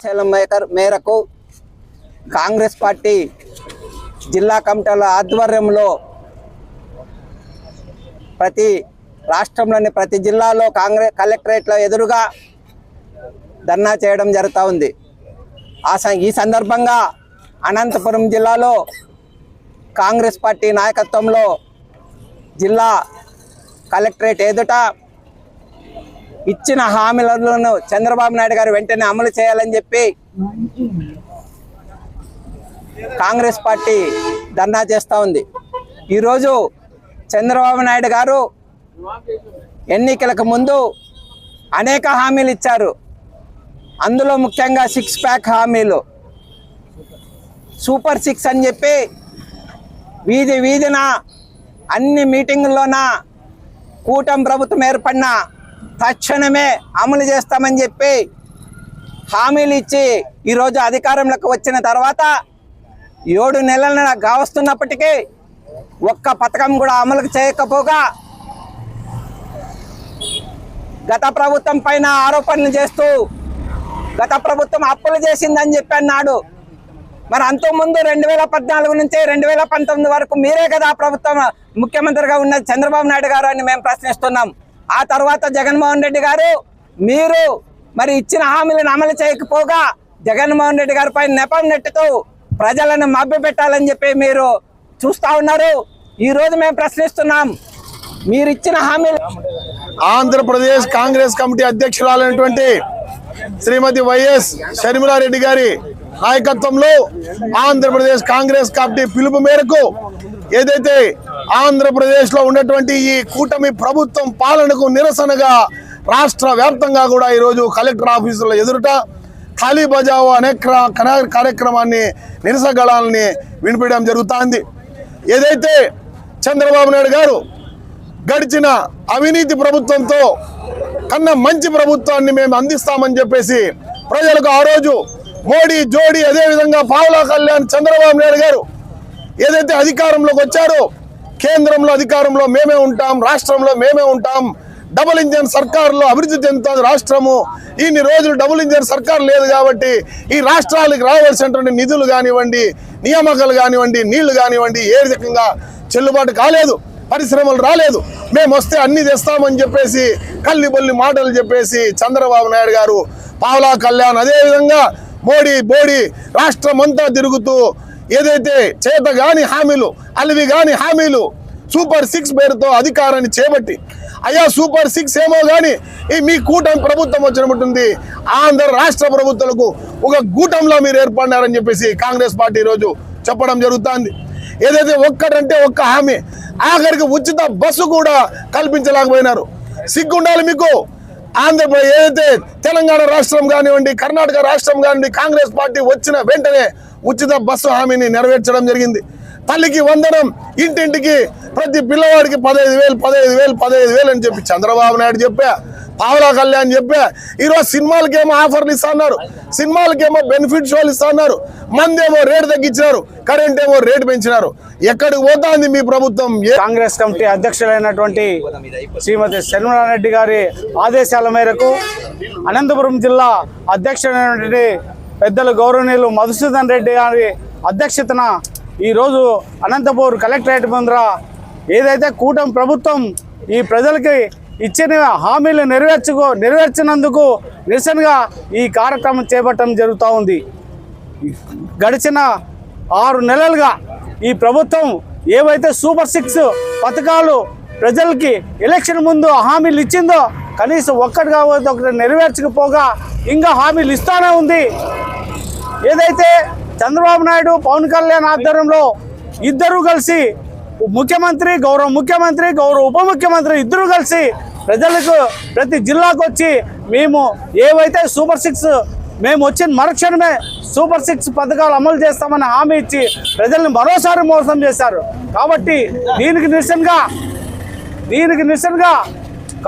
ఆదేశాల మేరకు కాంగ్రెస్ పార్టీ జిల్లా కమిటీల ఆధ్వర్యంలో ప్రతి రాష్ట్రంలోని ప్రతి జిల్లాలో కాంగ్రెస్ కలెక్టరేట్ల ఎదురుగా ధర్నా చేయడం జరుగుతూ ఉంది. ఆ స- ఈ సందర్భంగా అనంతపురం జిల్లాలో కాంగ్రెస్ పార్టీ నాయకత్వంలో జిల్లా కలెక్టరేట్ ఎదుట ఇచ్చిన హామీలను చంద్రబాబు నాయుడు గారు వెంటనే అమలు చేయాలని చెప్పి కాంగ్రెస్ పార్టీ ధర్నా చేస్తూ ఉంది. ఈరోజు చంద్రబాబు నాయుడు గారు ఎన్నికలకు ముందు అనేక హామీలు ఇచ్చారు. అందులో ముఖ్యంగా సిక్స్ ప్యాక్ హామీలు. సూపర్ సిక్స్ అని చెప్పి వీధి వీధిన అన్ని మీటింగుల్లోన కూటమి ప్రభుత్వం ఏర్పడిన తక్షణమే అమలు చేస్తామని చెప్పి హామీలు ఇచ్చి ఈరోజు అధికారంలోకి వచ్చిన తర్వాత ఏడు నెలల కావస్తున్నప్పటికీ ఒక్క పథకం కూడా అమలు చేయకపోగా గత ప్రభుత్వం పైన ఆరోపణలు చేస్తూ గత ప్రభుత్వం అప్పులు చేసిందని చెప్పి అన్నాడు మరి అంతకుముందు రెండు వేల పద్నాలుగు నుంచి రెండు వేల పంతొమ్మిది వరకు మీరే కదా ప్రభుత్వం ముఖ్యమంత్రిగా ఉన్నది చంద్రబాబు నాయుడు గారు అని మేము ప్రశ్నిస్తున్నాం. ఆ తర్వాత జగన్మోహన్ రెడ్డి గారు మీరు మరి ఇచ్చిన హామీలను అమలు చేయకపోగా జగన్మోహన్ రెడ్డి గారిపై నెపం నెట్టుతూ ప్రజలను మభ్యపెట్టాలని చెప్పి మీరు చూస్తా ఉన్నారు. ఈరోజు మేము ప్రశ్నిస్తున్నాం మీరు ఇచ్చిన హామీలు ఆంధ్రప్రదేశ్ కాంగ్రెస్ కమిటీ అధ్యక్షురాలైనటువంటి శ్రీమతి వైఎస్ షర్మిలారెడ్డి గారి నాయకత్వంలో ఆంధ్రప్రదేశ్ కాంగ్రెస్ కమిటీ పిలుపు మేరకు ఏదైతే ఆంధ్రప్రదేశ్లో ఉన్నటువంటి ఈ కూటమి ప్రభుత్వం పాలనకు నిరసనగా రాష్ట్ర వ్యాప్తంగా కూడా ఈరోజు కలెక్టర్ ఆఫీసుల ఎదురుట ఖాళీ బజావో అనే కార్యక్రమాన్ని నిరసగళాలని వినిపించడం జరుగుతోంది. ఏదైతే చంద్రబాబు నాయుడు గారు గడిచిన అవినీతి ప్రభుత్వంతో కన్నా మంచి ప్రభుత్వాన్ని మేము అందిస్తామని చెప్పేసి ప్రజలకు ఆ రోజు మోడీ జోడీ అదేవిధంగా పావులా కళ్యాణ్ చంద్రబాబు నాయుడు గారు ఏదైతే అధికారంలోకి వచ్చారో కేంద్రంలో అధికారంలో మేమే ఉంటాం రాష్ట్రంలో మేమే ఉంటాం. డబుల్ ఇంజన్ సర్కారులో అభివృద్ధి చెందుతుంది రాష్ట్రము. ఇన్ని రోజులు డబుల్ ఇంజన్ సర్కారు లేదు కాబట్టి ఈ రాష్ట్రాలకు రావాల్సినటువంటి నిధులు కానివ్వండి నియామకాలు కానివ్వండి నీళ్ళు కానివ్వండి ఏ రకంగా చెల్లుబాటు కాలేదు పరిశ్రమలు రాలేదు. మేము వస్తే అన్ని తెస్తామని చెప్పేసి కల్లి బొల్లి మాటలు చెప్పేసి చంద్రబాబు నాయుడు గారు పావలా కళ్యాణ్ అదేవిధంగా మోడీ బోడీ రాష్ట్రం అంతా తిరుగుతూ ఏదైతే చేత గాని హామీలు అలివి గాని హామీలు సూపర్ సిక్స్ పేరుతో అధికారాన్ని చేపట్టి అయ్యా సూపర్ సిక్స్ ఏమో కానీ ఈ మీ కూటమి ప్రభుత్వం వచ్చినట్టుంది ఆంధ్ర రాష్ట్ర ప్రభుత్వాలకు ఒక కూటంలో మీరు ఏర్పడినారని చెప్పేసి కాంగ్రెస్ పార్టీ ఈరోజు చెప్పడం జరుగుతుంది. ఏదైతే ఒక్కటంటే ఒక్క హామీ ఆఖరికి ఉచిత బస్సు కూడా కల్పించలేకపోయినారు. సిగ్గుండాలి మీకు. ఆంధ్రప్రదేశ్ ఏదైతే తెలంగాణ రాష్ట్రం కానివ్వండి కర్ణాటక రాష్ట్రం కానివ్వండి కాంగ్రెస్ పార్టీ వచ్చిన వెంటనే ఉచిత బస్సు హామీని నెరవేర్చడం జరిగింది. తల్లికి వందనం ఇంటింటికి ప్రతి పిల్లవాడికి పదహైదు వేలు పదహైదు వేలు పదహైదు వేలు అని చెప్పి చంద్రబాబు నాయుడు చెప్పా. పావలా కళ్యాణ్ చెప్పే ఈరోజు సినిమాలకేమో ఆఫర్లు ఇస్తున్నారు. సినిమాలకేమో బెనిఫిట్ షోలు ఇస్తున్నారు. మందేమో రేటు తగ్గించినారు. కరెంట్ ఏమో రేటు పెంచినారు. ఎక్కడికి పోతాంది మీ ప్రభుత్వం? ఏ కాంగ్రెస్ కమిటీ అధ్యక్షులైనటువంటి శ్రీమతి శర్మలారెడ్డి గారి ఆదేశాల మేరకు అనంతపురం జిల్లా అధ్యక్షుడైనటువంటి పెద్దలు గౌరవనీయులు మధుసూదన్ రెడ్డి గారి అధ్యక్షతన ఈరోజు అనంతపూర్ కలెక్టరేట్ ముందర ఏదైతే కూటమి ప్రభుత్వం ఈ ప్రజలకి ఇచ్చిన హామీలు నెరవేర్చుకో నెరవేర్చినందుకు నిరసనగా ఈ కార్యక్రమం చేపట్టడం జరుగుతూ ఉంది. గడిచిన ఆరు నెలలుగా ఈ ప్రభుత్వం ఏవైతే సూపర్ సిక్స్ పథకాలు ప్రజలకి ఎలక్షన్ ముందు హామీలు ఇచ్చిందో కనీసం ఒక్కటి కాకపోతే ఒకటి నెరవేర్చకపోగా ఇంకా హామీలు ఇస్తానే ఉంది. ఏదైతే చంద్రబాబు నాయుడు పవన్ కళ్యాణ్ ఆధ్వర్యంలో ఇద్దరూ కలిసి ముఖ్యమంత్రి గౌరవ ముఖ్యమంత్రి గౌరవ ఉప ముఖ్యమంత్రి ఇద్దరూ కలిసి ప్రజలకు ప్రతి జిల్లాకు వచ్చి మేము ఏవైతే సూపర్ సిక్స్ మేము వచ్చిన మరుక్షణమే సూపర్ సిక్స్ పథకాలు అమలు చేస్తామని హామీ ఇచ్చి ప్రజల్ని మరోసారి మోసం చేశారు. కాబట్టి దీనికి నిరసనగా దీనికి నిరసనగా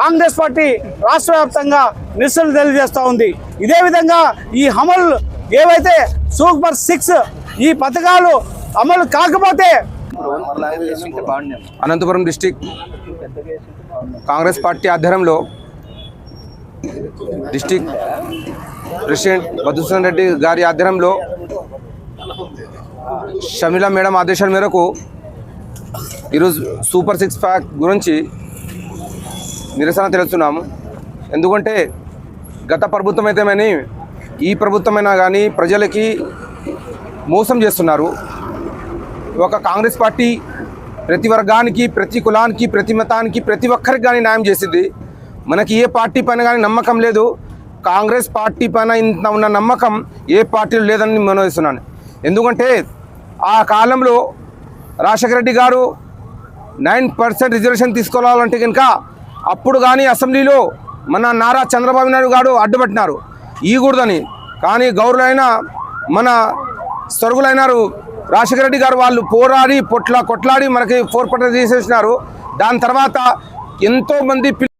కాంగ్రెస్ పార్టీ రాష్ట్ర వ్యాప్తంగా నిరసనలు తెలియజేస్తూ ఉంది. ఇదే విధంగా ఈ అమలు ఏవైతే సూపర్ సిక్స్ ఈ పథకాలు అమలు కాకపోతే అనంతపురం డిస్టిక్ కాంగ్రెస్ పార్టీ ఆధ్వర్యంలో డిస్టిక్ ప్రెసిడెంట్ మధుసూదన్ రెడ్డి గారి ఆధ్వర్యంలో షమిల మేడం ఆదేశాల మేరకు ఈరోజు సూపర్ సిక్స్ ప్యాక్ గురించి నిరసన తెలుస్తున్నాము. ఎందుకంటే గత ప్రభుత్వం అయితేమని ఈ ప్రభుత్వమైనా కానీ ప్రజలకి మోసం చేస్తున్నారు. ఒక కాంగ్రెస్ పార్టీ ప్రతి వర్గానికి ప్రతి కులానికి ప్రతి మతానికి ప్రతి ఒక్కరికి కానీ న్యాయం చేసింది. మనకి ఏ పార్టీ పైన కానీ నమ్మకం లేదు. కాంగ్రెస్ పార్టీ పైన ఇంత ఉన్న నమ్మకం ఏ పార్టీలో లేదని నేను ఎందుకంటే ఆ కాలంలో రాజశేఖర రెడ్డి గారు నైన్ పర్సెంట్ రిజర్వేషన్ తీసుకోవాలంటే కనుక అప్పుడు కానీ అసెంబ్లీలో మన నారా చంద్రబాబు నాయుడు గారు అడ్డుపట్టినారు. ఈకూడదని. కానీ గౌరవులైన మన స్వర్గులైనారు రాజశేఖర రెడ్డి గారు వాళ్ళు పోరాడి పొట్ల కొట్లాడి మనకి ఫోర్ పట్ల తీసేసినారు. దాని తర్వాత ఎంతో మంది పిల్ల-